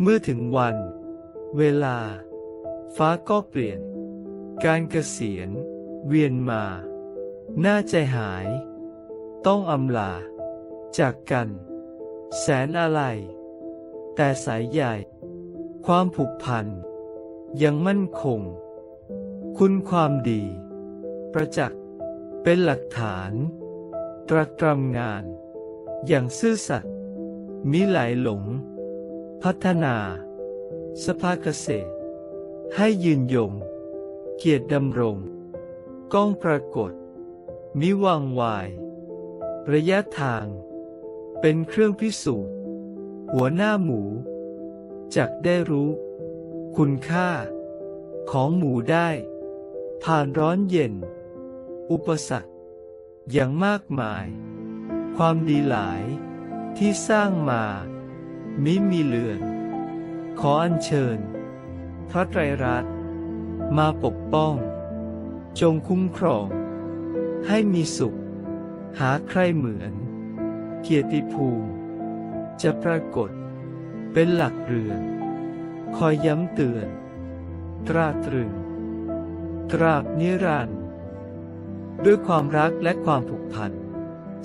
เมื่อถึงวัน เวลา ฟ้าก็เปลี่ยน การเกษียณ เวียนมาน่าใจหาย ต้องอำลา จากกัน แสนอะไร แต่สายใหญ่ ความผูกพัน ยังมั่นคง คุณความดี ประจักษ์ เป็นหลักฐาน ตรักตรำงาน อย่างซื่อสัตย์มิไหลหลง พัฒนา สภาเกษตร ให้ยืนยง เกียรติดำรง ก้องปรากฏ มิวังวาย ระยะทาง เป็นเครื่องพิสูจน์ หัวหน้าหมู จักได้รู้ คุณค่า ของหมูได้ ผ่านร้อนเย็น อุปสรรค อย่างมากมาย ความดีหลายที่สร้างมา มิมีเลือน ขออัญเชิญ พระไตรรัตน์มาปกป้อง จงคุ้มครอง ให้มีสุข หาใครเหมือน เกียรติภูมิ จะปรากฏเป็นหลักเรือน คอยย้ำเตือน ตราตรึง ตราบนิรันดร์ด้วยความรักและความผูกพัน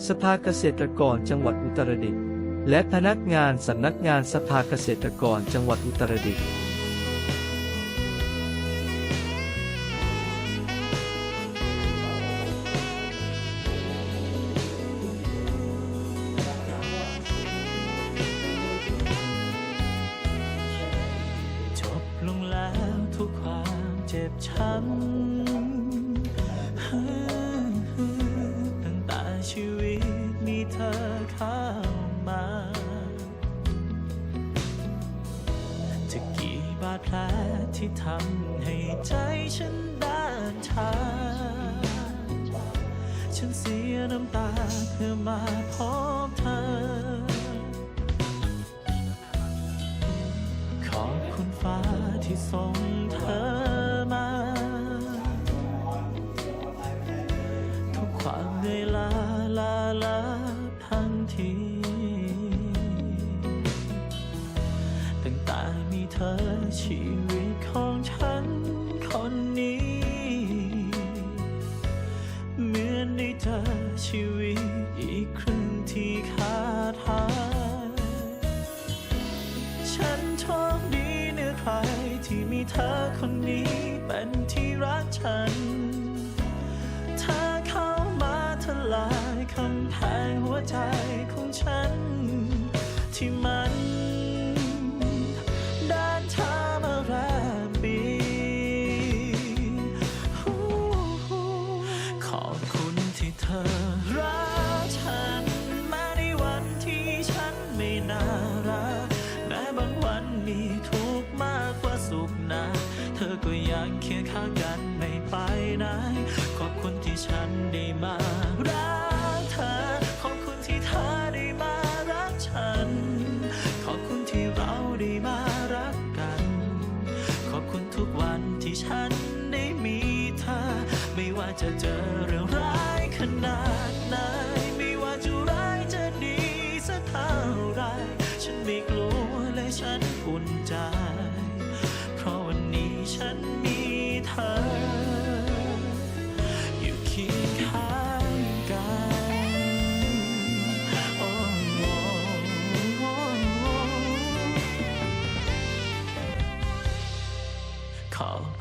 สภาเกษตรกรจังหวัดอุตรดิตถ์ และพนักงานสำนักงานสภาเกษตรกรจังหวัดอุตรดิตถ์จบลงแล้วทุกความเจ็บช้ำาดแผลที่ทำให้ใจฉันด้านชา ฉันเสียน้ำตาเพื่อมาพบเธอ ขอบคุณฟ้าที่ส่ง ที่มีเธอคนนี้เป็นที่รักฉัน เธอเข้ามาทลายคำแพงหัวใจของฉัน ที่มัน คียงข้างกันไม่ไปไหนขอบคุณที่ฉันได้มารักเธอ ขอบคุณที่เธอได้มารักฉัน ขอบคุณที่เราได้มารักกัน ขอบคุณทุกวันที่ฉันได้มีเธอ ไม่ว่าจะเจอเรื่องร้ายขนาดไหนไม่ว่าจะร้ายจะดีสักเท่าไรฉันไม่กลัวและฉันอุ่น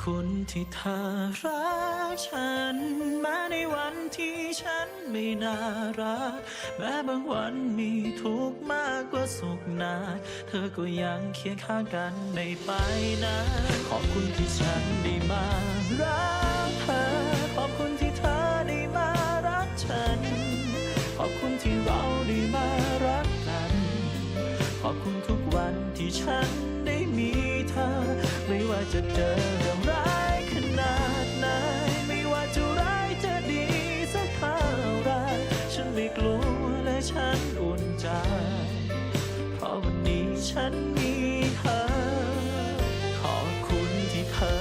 คุณที่เธอรักฉัน มาในวันที่ฉันไม่น่ารัก แม้บางวันมีทุกข์มากกว่าสุขนาเธอก็ยังเคียงข้างกันไม่ไปนะ ขอบคุณที่ฉันได้มารักเธอ ขอบคุณที่เธอได้มารักฉัน ขอบคุณที่เราได้มารักกัน ขอบคุณทุกวันที่ฉันได้มีเธอ ไม่ว่าจะเจอ ใจ เพราะวันนี้ฉันมีเธอ ขอบคุณที่เธอ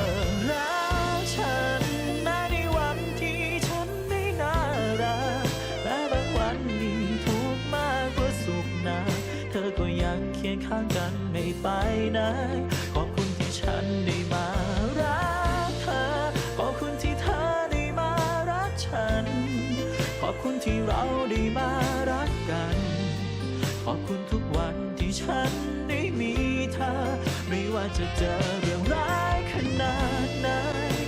รักฉันแม้ในวันที่ฉันไม่น่ารักแม้บางวันมีทุกข์มากกว่าสุขนะเธอก็ยังเคียงข้างกันไม่ไปไหนขอบคุณที่ฉันได้มารักเธอ ขอบคุณที่เธอได้มารักฉัน ขอบคุณที่เราได้มา อบคุณทุกวันที่ฉันได้มีเธอ ไม่ว่าจะเจอเรื่องร้ายขนาดไหน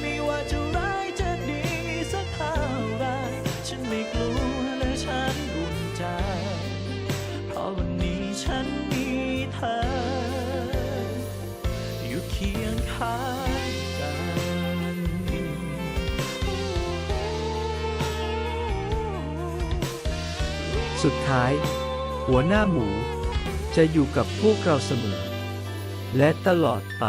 ไม่ว่าจะร้ายจะดีสักเท่าไร ฉันไม่กลัวและฉันอุ่นใจ เพราะวันนี้ฉันมีเธอ อยู่เคียงข้างกันสุดท้าย หัวหน้าหมู จะอยู่กับพวกเราเสมอ และตลอดไป